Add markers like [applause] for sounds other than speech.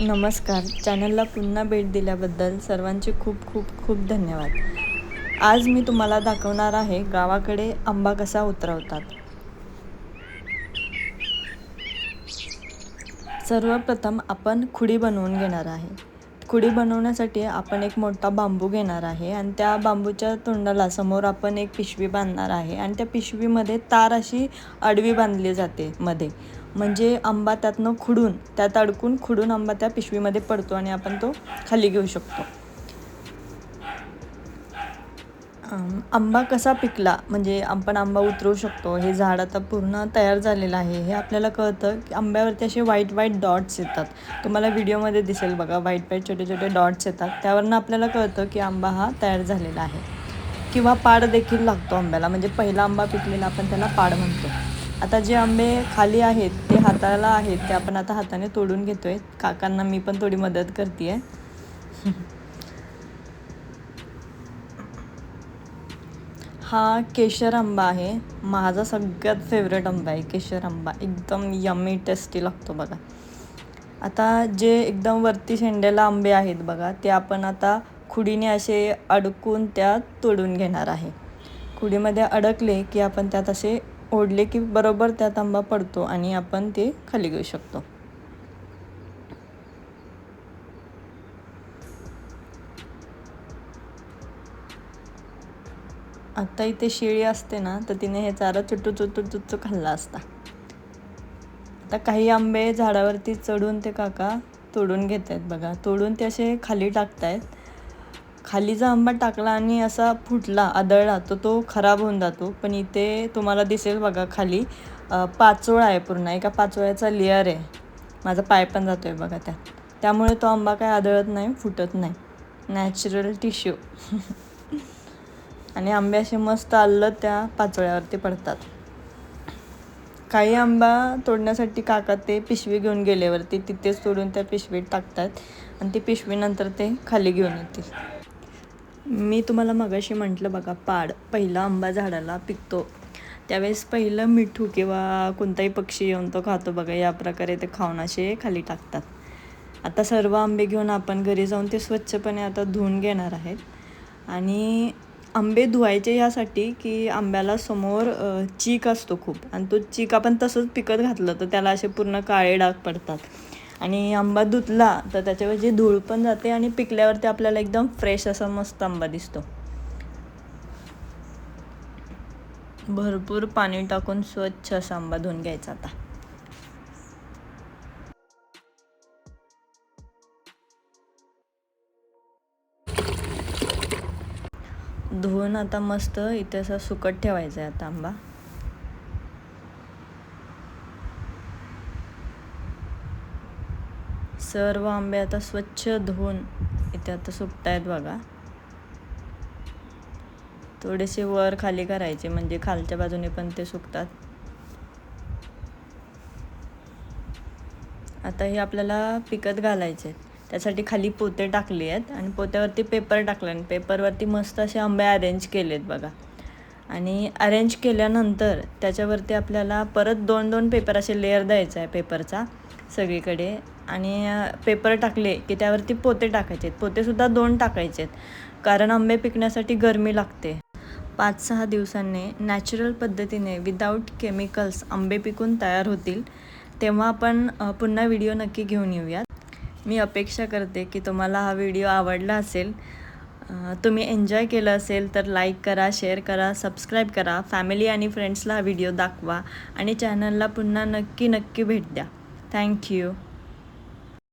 नमस्कार. चॅनलला पुन्हा भेट दिल्याबद्दल सर्वांचे खूप खूप खूप धन्यवाद. आज मी तुम्हाला दाखवणार आहे गावाकडे आंबा कसा उतरवतात. सर्वप्रथम आपण खुडी बनवून घेणार आहे. खुडी बनवण्यासाठी आपण एक मोठा बांबू घेणार आहे आणि त्या बांबूच्या तोंडाला समोर आपण एक पिशवी बांधणार आहे आणि त्या पिशवीमध्ये तार अशी आडवी बांधली जाते मध्ये. म्हणजे आंबा त्यातनं खुडून त्यात अडकून खुडून आंबा त्या पिशवीमध्ये पडतो आणि आपण तो खाली घेऊ शकतो. आंबा कसा पिकला म्हणजे आपण आंबा उतरवू शकतो हे झाड आता पूर्ण तयार झालेलं आहे. हे आपल्याला कळतं की आंब्यावरती असे व्हाईट व्हाईट डॉट्स येतात. तुम्हाला व्हिडिओमध्ये दिसेल बघा व्हाईट व्हाईट छोटे छोटे डॉट्स येतात. त्यावरनं आपल्याला कळतं की आंबा हा तयार झालेला आहे. किंवा पाड देखील लागतो आंब्याला म्हणजे पहिला आंबा पिकलेला आपण त्याला पाड म्हणतो. आता जे आंबे खाली आहेत ते हाताला आहेत ते आपण आता हाताने तोडून घेतोय. काकांना मी पण थोडी मदत करते हा केशर आंबा आहे. माझा सगळ्यात फेवरेट आंबा आहे केशर आंबा. एकदम यमी टेस्टी लागतो बघा. आता जे एकदम वरती शेंड्याला आंबे आहेत बघा ते आपण आता खुडीने असे अडकून त्यात तोडून घेणार आहे. खुडीमध्ये अडकले की आपण त्यात असे ओढले की बरोबर त्यात आंबा पडतो आणि आपण ते खाली घेऊ शकतो. आता इथे शेळी असते ना तर तिने हे चारा चुटू चुटू चुच्च खाल्ला असता. आता काही आंबे झाडावरती चढून ते काका तोडून घेत आहेत बघा. तोडून ते असे खाली टाकतायत. खाली आंबा टाकला आणि असा फुटला आदळला तर तो खराब होऊन जातो. पण इथे तुम्हाला दिसेल बघा खाली पाचोळा आहे पूर्ण. एका पाचोळ्याचा लेअर आहे. माझा पाय पण जातो आहे बघा त्यात. त्यामुळे तो आंबा काय आदळत नाही फुटत नाही. नॅचरल टिश्यू [laughs] आणि आंबे असे मस्त आल्लं त्या पाचोळ्यावरती पडतात. काही आंबा तोडण्यासाठी काका ते पिशवी घेऊन गेल्यावरती तिथेच तोडून त्या पिशवीत टाकतात. आणि ती पिशवीनंतर ते खाली घेऊन येतील. मी तुम्हाला मगाशी म्हटलं बघा पाड पहिला आंबा झाडाला पिकतो. त्यावेळेस पहिलं मिठू किंवा कोणताही पक्षी येऊन तो खातो बघा या प्रकारे ते खाऊन असे खाली टाकतात. आता सर्व आंबे घेऊन आपण घरी जाऊन ते स्वच्छपणे आता धुवून घेणार आहेत. आणि आंबे धुवायचे यासाठी की आंब्याला समोर चीक असतो खूप. आणि तो चीक आपण तसंच पिकत घातलं तर त्याला असे पूर्ण काळे डाग पडतात. आणि आंबा धुतला तर त्याच्याऐवजी धूळ पण जाते आणि पिकल्यावरती आपल्याला एकदम फ्रेश असा मस्त आंबा दिसतो. भरपूर पाणी टाकून स्वच्छ असा आंबा धुवून घ्यायचा आता. धुवून आता मस्त इथे असा सुकट ठेवायचा आहे आता आंबा. सर्व आंबे आता स्वच्छ धुवून इथे आता सुकतायत बघा. थोडेसे वर खाली करायचे म्हणजे खालच्या बाजूने पण ते सुकतात. आता हे आपल्याला पिकत घालायचे आहेत. त्यासाठी खाली पोते टाकले आहेत आणि पोत्यावरती पेपर टाकले आणि पेपरवरती मस्त असे आंबे अरेंज केलेत बघा. आणि अरेंज केल्यानंतर त्याच्यावरती आपल्याला परत दोन दोन पेपर असे लेअर द्यायचा आहे पेपरचा सगळीकडे. आणि पेपर टाकले की त्यावरती पोते टाकायचे आहेत. पोतेसुद्धा दोन टाकायचे आहेत. कारण आंबे पिकण्यासाठी गरमी लागते. पाच सहा दिवसांनी नॅचरल पद्धतीने विदाऊट केमिकल्स आंबे पिकून तयार होतील तेव्हा आपण पुन्हा व्हिडिओ नक्की घेऊन येऊयात. मी अपेक्षा करते की तुम्हाला हा व्हिडिओ आवडला असेल. तुम्ही एन्जॉय केलं असेल तर लाईक करा शेअर करा सबस्क्राईब करा. फॅमिली आणि फ्रेंड्सला हा व्हिडिओ दाखवा आणि चॅनलला पुन्हा नक्की नक्की भेट द्या. थँक्यू